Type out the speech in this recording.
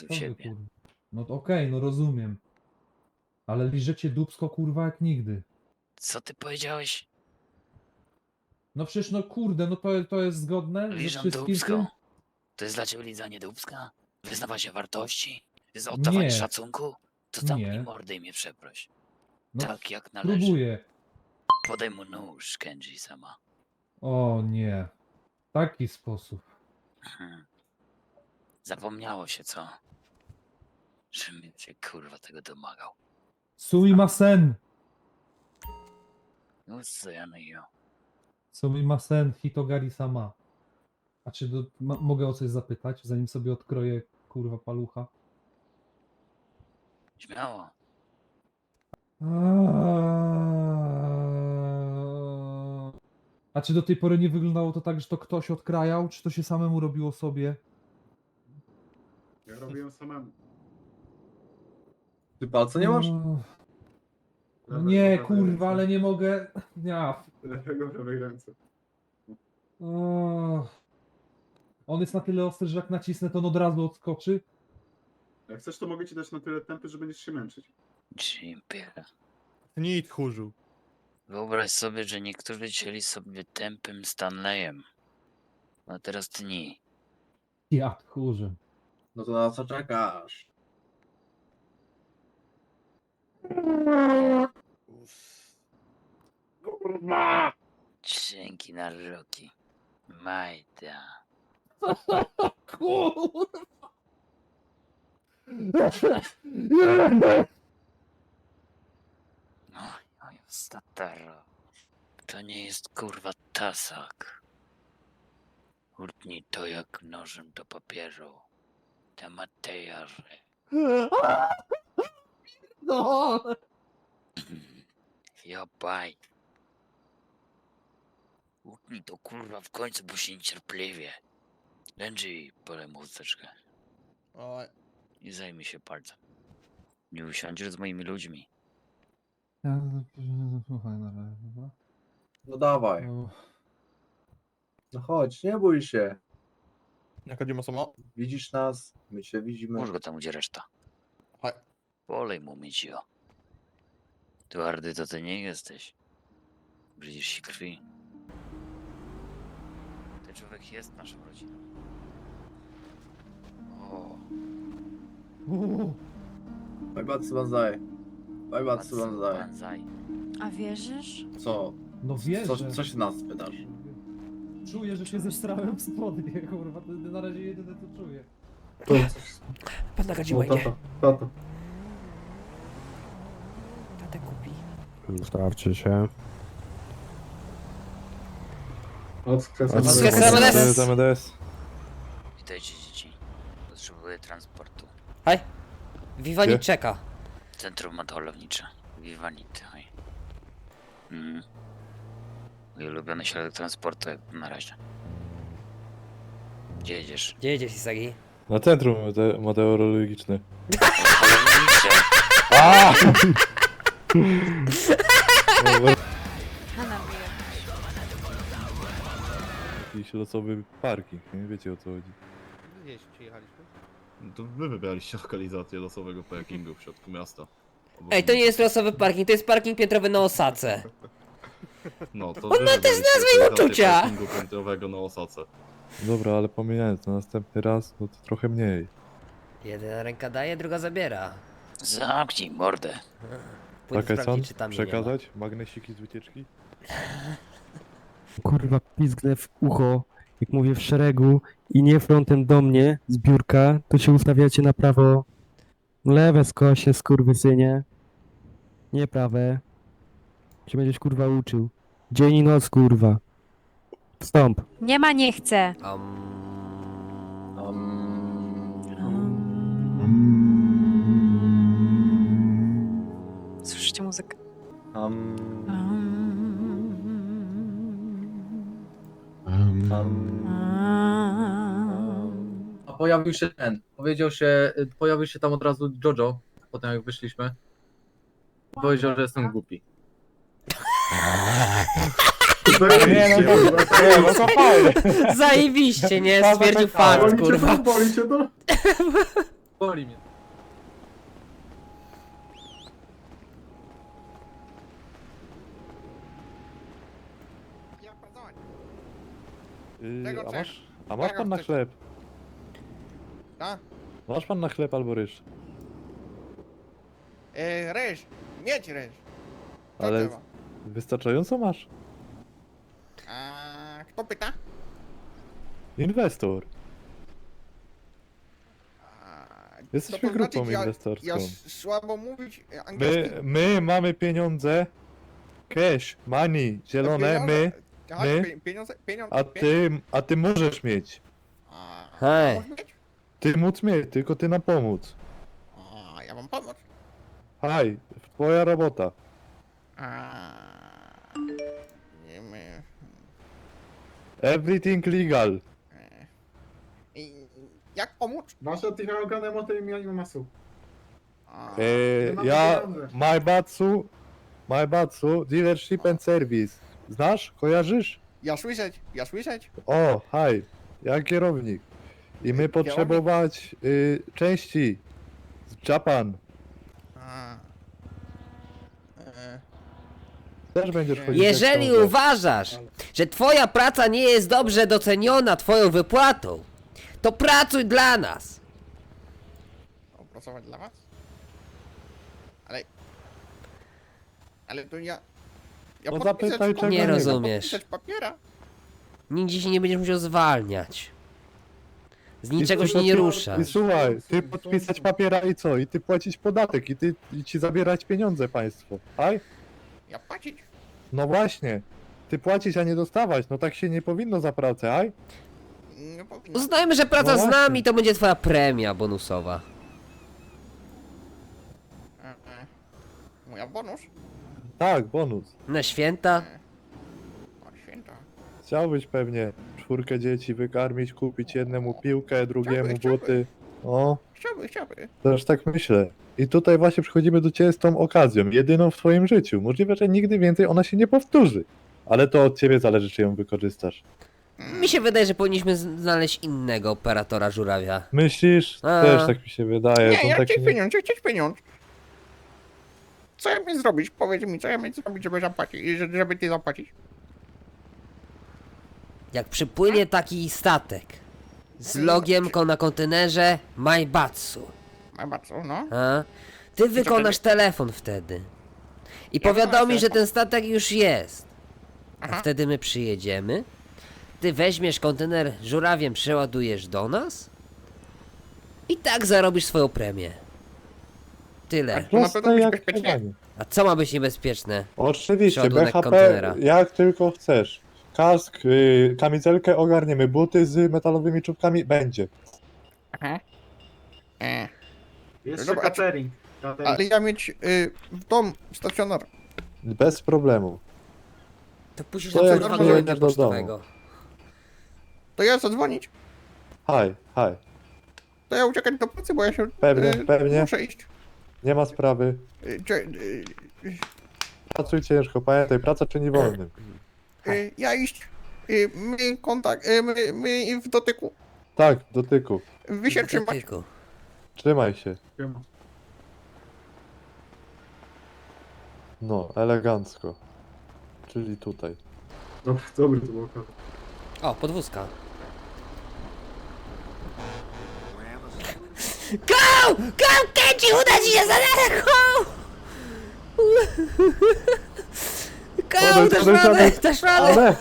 Co wy, siebie. kurwa? No to okej, no rozumiem. Ale liżecie dubsko kurwa jak nigdy. Co ty powiedziałeś? No przecież no kurde, no to, to jest zgodne ze wszystkim dubsko. tym? To jest dla ciebie lizanie dubska? Wyznawanie wartości? Oddawanie Nie. szacunku? To zamknij Nie. mordę i mnie przeproś. No, tak jak należy. Próbuję. Podaj mu nóż, Kenji sama. O nie. Taki sposób. Hmm. Zapomniało się, co? Czym się kurwa tego domagał? Sumimasen! No co ja no i ja. Sumimasen Hitogari sama. A czy do, ma, mogę o coś zapytać, zanim sobie odkroję kurwa palucha? Śmiało. Aaaa. A czy do tej pory nie wyglądało to tak, że to ktoś odkrajał, czy to się samemu robiło sobie? Ja robiłem samemu. Ty palca nie masz? No Lewej- nie, kurwa, ręce. ale nie mogę. Ja. Lewego w lewej ręce. O. On jest na tyle ostry, że jak nacisnę, to on od razu odskoczy. Jak chcesz, to mogę ci dać na tyle tempy, że będziesz się męczyć. Dziękuję. Nic, tchórzu. Wyobraź sobie, że niektórzy cieli sobie tępym Stanleyem. A teraz ty nie. Ja tchórzem. No to na co czekasz? Kurwa! Dzięki na roki. Majda. Kurwa! Oj, oj, stataro. To nie jest kurwa tasak. Utnij to jak nożem do papieru. Te matejarze. No! Ja baj. Utnij to kurwa w końcu, bo się niecierpliwie. Podaj mu chusteczkę Oj. i zajmij się palcem. Nie usiądziesz z moimi ludźmi. Ja, słuchaj na razie, dobra? No dawaj. O, No chodź, nie bój się. Jaka nie ma sama? Widzisz nas, my cię widzimy. Może go tam gdzie reszta. Polej mu mycio. Twardy to ty nie jesteś. Brzydzisz się krwi. Ten człowiek jest naszą rodziną. O, Batsu Banzai. Matsu Banzai. Banzai. A wierzysz? Co? No wiesz, Co, co się nas pytasz? Czuję, że się zestrałem w spodnie, kurwa. To na razie jedyne co czuję. Pan nagadziła No, nie. tato, tato. Stawcie się. Odskres Odskres MDS. MDS. MDS. Witajcie dzieci. Potrzebuję transportu. Viva Gdzie? nie czeka. Centrum motorlownicze. Vivanit, hej. Mhm. Mój ulubiony środek transportu jak na razie. Gdzie jedziesz? Gdzie jedziesz Isagi? Na centrum mete- meteorologiczne. A! Hanna Jakiś losowy parking, nie wiecie o co chodzi. Gdzieś przyjechaliśmy. To wy wybraliście lokalizację losowego parkingu w środku miasta. Obok Ej, to nie jest losowy parking, to jest parking piętrowy na Osace. No, to On ma też nazwę i uczucia. parkingu piętrowego na Osace. Dobra, ale pomijając, na następny raz, no to trochę mniej. Jedna ręka daje, druga zabiera. Zamknij mordę. Pójdę Pakecon? sprawdzić, czy tam nie ma. Przekazać? Magnesiki z wycieczki? kurwa pizgnę w ucho, jak mówię w szeregu i nie frontem do mnie z biurka, to się ustawiacie na prawo, lewe skosie, skurwysynie, nie prawe. Się będziesz kurwa uczył. Dzień i noc kurwa. Wstąp. Nie ma, nie chcę. Um, Słyszycie muzykę? Um, Um. um, a pojawił się ten, powiedział się, pojawił się tam od razu Jojo, potem jak wyszliśmy. Powiedział, że jestem głupi. Nie, no to... Nie, no to! Zajebiście, nie? Stwierdził fakt, kurwa. Boli cię to? Boli mnie. Pracować? Yy, a masz, a masz pan na chcesz? chleb? A? Masz pan na chleb albo ryż? E, ryż. Mieć ryż. To Ale trzeba. wystarczająco masz. A, kto pyta? Inwestor. A, Jesteśmy to grupą znaczy, ja, inwestorską. ja s- słabo mówić My, angielski. my mamy pieniądze. Cash, money, zielone, my. Aha, my, pie- Pieniądze, pieniądze. A ty, a ty możesz mieć. A, Hej. możesz mieć? Ty móc mieć, tylko ty nam pomóc. A, ja wam pomóc. Haj, twoja robota. A, nie my. Everything legal. I jak pomóc? Wasza tych oganem o tej mianiu masu. A, E, ja, pieniądze. Maibatsu, Maibatsu, dealership and service. Znasz? Kojarzysz? ja słyszeć, ja słyszeć. O, haj, ja kierownik. I my potrzebować y, części z Japan. A. E, Też będziesz chodzić Jeżeli jak uważasz, że twoja praca nie jest dobrze doceniona twoją wypłatą, to pracuj dla nas. opracować dla was? Ale... Ale to ja... Ja No podpisać zapytaj, czego Nie rozumiesz. podpisać papiera. Nigdzie się nie będziesz musiał zwalniać. Z I niczego ty się nie rusza. I słuchaj, ty podpisać papiera i co? I ty płacić podatek i ty i ci zabierać pieniądze państwo. Haj? Ja płacić. No właśnie. Ty płacić, a nie dostawać. No tak się nie powinno za pracę, haj? Nie powinno. Uznajmy, że praca No z właśnie. nami to będzie twoja premia bonusowa. E, e. Moja bonus. Tak, bonus. Na święta? O, święta. Chciałbyś pewnie czwórkę dzieci wykarmić, kupić jednemu piłkę, drugiemu Chciałby, chciałby. buty. O, Chciałby, chciałby. też tak myślę. I tutaj właśnie przychodzimy do ciebie z tą okazją, jedyną w twoim życiu. Możliwe, że nigdy więcej ona się nie powtórzy. Ale to od ciebie zależy, czy ją wykorzystasz. Mi się wydaje, że powinniśmy znaleźć innego operatora żurawia. Myślisz? A. Też tak mi się wydaje. Nie, ja taki chcieć nie- pieniądz, ja chcieć pieniądz. Co ja mi zrobić? Powiedz mi, co ja mi zrobić, żeby zapłacić, żeby, żeby ty zapłacić? Jak przypłynie taki statek z logiem ko- na kontenerze Maibatsu, Ma bardzo, no. a? ty wykonasz telefon wtedy. I powiadomisz, że ten statek już jest. A Aha. wtedy my przyjedziemy. Ty weźmiesz kontener żurawiem, przeładujesz do nas. I tak zarobisz swoją premię. Tyle. To na pewno być jak bezpiecznie. A co ma być niebezpieczne? Oczywiście, BHP kontenera. jak tylko chcesz. Kask, y, kamizelkę ogarniemy, buty z metalowymi czubkami będzie. Aha. E. Jeszcze Dobra, a catering. catering. Ale ja mieć y, w dom stacjonar. Bez problemu. To pójdziesz To na jak przykład przyjedziesz do domu. pocztowego. To ja zadzwonić. Haj, haj. To ja uciekać do pracy, bo ja się Pewnie, y, pewnie. muszę iść. Nie ma sprawy. Y, cze- y, Pracuj ciężko, pamiętaj, praca czyni wolnym. y, ja iść. Y, my kontakt, y, my, my w dotyku. Tak, dotyku. Wy się trzymać. Dotyku. Trzymaj się. Siema. No, elegancko. Czyli tutaj. Dobry, dobry to było kawał. O, podwózka. Go! Go, Kenji! Uda ci się za daleko! Go, dasz radę! Dasz radę!